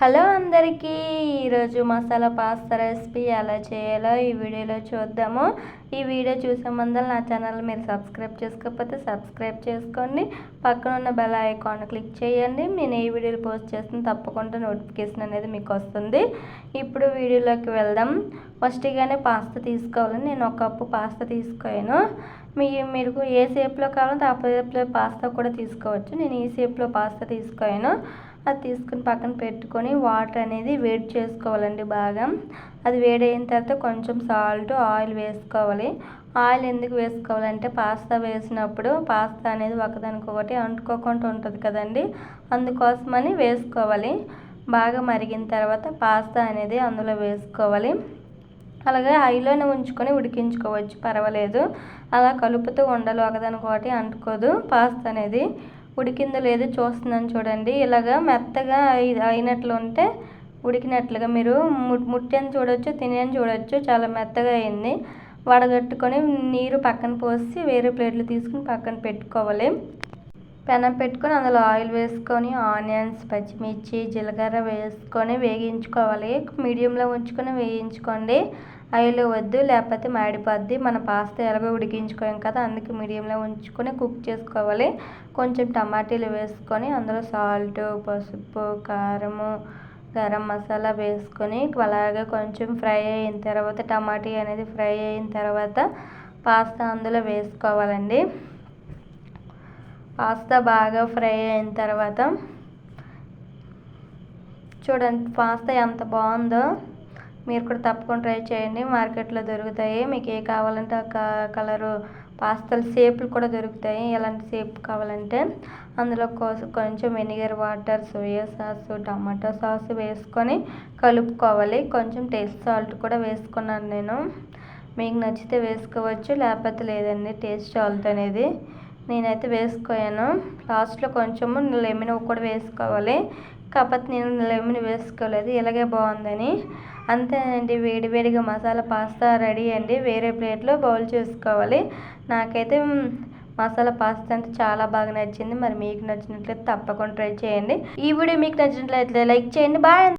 Hello అందరికీ ఈరోజు masala pasta recipe ఎలా చేయాలో ఈ వీడియోలో చూద్దాము. ఈ వీడియో చూసే ముందర నా ఛానల్ మీరు సబ్స్క్రైబ్ చేసుకోకపోతే సబ్స్క్రైబ్ చేసుకోండి. పక్కన ఉన్న బెల్ ఐకాన్ క్లిక్ చేయండి. నేను ఏ వీడియోలు పోస్ట్ చేస్తున్న తప్పకుండా నోటిఫికేషన్ అనేది మీకు వస్తుంది. ఇప్పుడు వీడియోలోకి వెళ్దాం. ఫస్ట్గానే పాస్తా తీసుకోవాలి నేను ఒక కప్పు పాస్తా తీసుకోయాను. మీ మీరు ఏ షేప్లో కావాలంటే ఆ షేప్లో పాస్తా కూడా తీసుకోవచ్చు. నేను ఈ షేప్లో పాస్తా తీసుకోయాను. అది తీసుకుని పక్కన పెట్టుకొని వాటర్ అనేది వేడి చేసుకోవాలండి బాగా. అది వేడైన తర్వాత కొంచెం సాల్ట్ ఆయిల్ వేసుకోవాలి. ఆయిల్ ఎందుకు వేసుకోవాలంటే పాస్తా వేసినప్పుడు పాస్తా అనేది ఒకదానికొకటి అంటుకోకుండా ఉంటుంది కదండి. అందుకోసమని వేసుకోవాలి. బాగా మరిగిన తర్వాత పాస్తా అనేది అందులో వేసుకోవాలి. అలాగే హైలోనే ఉంచుకొని ఉడికించుకోవచ్చు పర్వాలేదు. అలా కలుపుతూ ఉండాలి ఒకదానికొకటి అంటుకోదు పాస్తా అనేది. ఉడికిందో లేదో చూస్తున్నాను చూడండి. ఇలాగా మెత్తగా అయినట్లు ఉంటే ఉడికినట్లుగా మీరు ముట్టని చూడొచ్చు తినని చూడొచ్చు. చాలా మెత్తగా అయింది. వడగట్టుకొని నీరు పక్కన పోసి వేరే ప్లేట్లు తీసుకుని పక్కన పెట్టుకోవాలి. పెనం పెట్టుకొని అందులో ఆయిల్ వేసుకొని ఆనియన్స్ పచ్చిమిర్చి జీలకర్ర వేసుకొని వేగించుకోవాలి. మీడియంలో ఉంచుకొని వేయించుకోండి. ఆయిల్ వద్దు లేకపోతే మాడిపోద్ది. మన పాస్తా ఎలాగో ఉడికించుకోం కదా అందుకే మీడియంలో ఉంచుకొని కుక్ చేసుకోవాలి. కొంచెం టమాటీలు వేసుకొని అందులో సాల్ట్ పసుపు కారము గరం మసాలా వేసుకొని అలాగే కొంచెం ఫ్రై అయిన తర్వాత టమాటీ అనేది ఫ్రై అయిన తర్వాత పాస్తా అందులో వేసుకోవాలండి. పాస్తా బాగా ఫ్రై అయిన తర్వాత చూడండి పాస్తా ఎంత బాగుందో. మీరు కూడా తప్పకుండా ట్రై చేయండి. మార్కెట్లో దొరుకుతాయి. మీకు ఏ కావాలంటే ఆ కలరు పాస్తల షేపులు కూడా దొరుకుతాయి. ఎలాంటి షేప్ కావాలంటే అందులో కోసం కొంచెం vinegar water soya sauce tomato sauce వేసుకొని కలుపుకోవాలి. కొంచెం టేస్ట్ సాల్ట్ కూడా వేసుకున్నాను నేను. మీకు నచ్చితే వేసుకోవచ్చు లేకపోతే లేదండి టేస్ట్ సాల్ట్ అనేది. నేనైతే వేసుకోయాను. లాస్ట్లో కొంచెము లెమన్ కూడా వేసుకోవాలి. కాకపోతే నేను లెమన్ వేసుకోలేదు. ఇలాగే బాగుందని. అంతేనండి. వేడివేడిగా మసాలా పాస్తా రెడీ అండి. వేరే ప్లేట్లో బౌల్ చేసుకోవాలి. నాకైతే మసాలా పాస్తా అంటే చాలా బాగా నచ్చింది. మరి మీకు నచ్చినట్లయితే తప్పకుండా ట్రై చేయండి. ఈ వీడియో మీకు నచ్చినట్లయితే లైక్ చేయండి. బాయ్